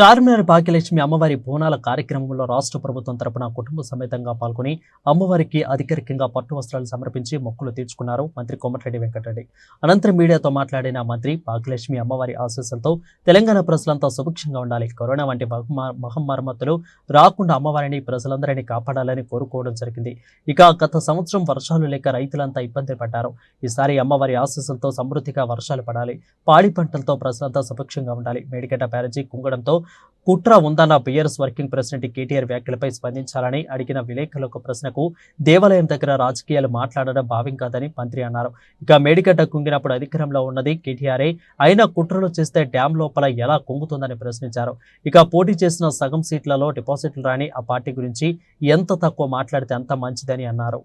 చార్మినార్ భాగ్యలక్ష్మి అమ్మవారి బోనాల కార్యక్రమంలో రాష్ట్ర ప్రభుత్వం తరపున కుటుంబ సమేతంగా పాల్గొని అమ్మవారికి అధికారికంగా పట్టు వస్త్రాలు సమర్పించి మొక్కులు తీర్చుకున్నారు మంత్రి కోమటిరెడ్డి వెంకటరెడ్డి. అనంతరం మీడియాతో మాట్లాడిన మంత్రి భాగ్యలక్ష్మి అమ్మవారి ఆశీస్సులతో తెలంగాణ ప్రజలంతా సుభిక్షంగా ఉండాలి. కరోనా వంటి మహమ్మ- మహమ్మారమత్తులు రాకుండా అమ్మవారిని ప్రజలందరినీ కాపాడాలని కోరుకోవడం జరిగింది. ఇక గత సంవత్సరం వర్షాలు లేక రైతులంతా ఇబ్బంది పడ్డారు. ఈసారి అమ్మవారి ఆశీస్సులతో సమృద్ధిగా వర్షాలు పడాలి. పాడి పంటలతో ప్రజలంతా సుభిక్షంగా ఉండాలి. మేడిగడ్డ బ్యారేజీ కుంగడంతో కుట్ర ఉందన్న బీఆర్ఎస్ వర్కింగ్ ప్రెసిడెంట్ కేటీఆర్ వ్యాఖ్యలపై స్పందించాలని అడిగిన విలేకరుల ఒక ప్రశ్నకు దేవాలయం దగ్గర రాజకీయాలు మాట్లాడడం భావ్యం కాదని మంత్రి అన్నారు. ఇక మేడిగడ్డ కుంగినప్పుడు అధికారంలో ఉన్నది కేటీఆర్ఏ అయినా కుట్రలు చేస్తే డ్యాం లోపల ఎలా కుంగుతుందని ప్రశ్నించారు. ఇక పోటీ చేసిన సగం సీట్లలో డిపాజిట్లు రాని ఆ పార్టీ గురించి ఎంత తక్కువ మాట్లాడితే అంత మంచిదని అన్నారు.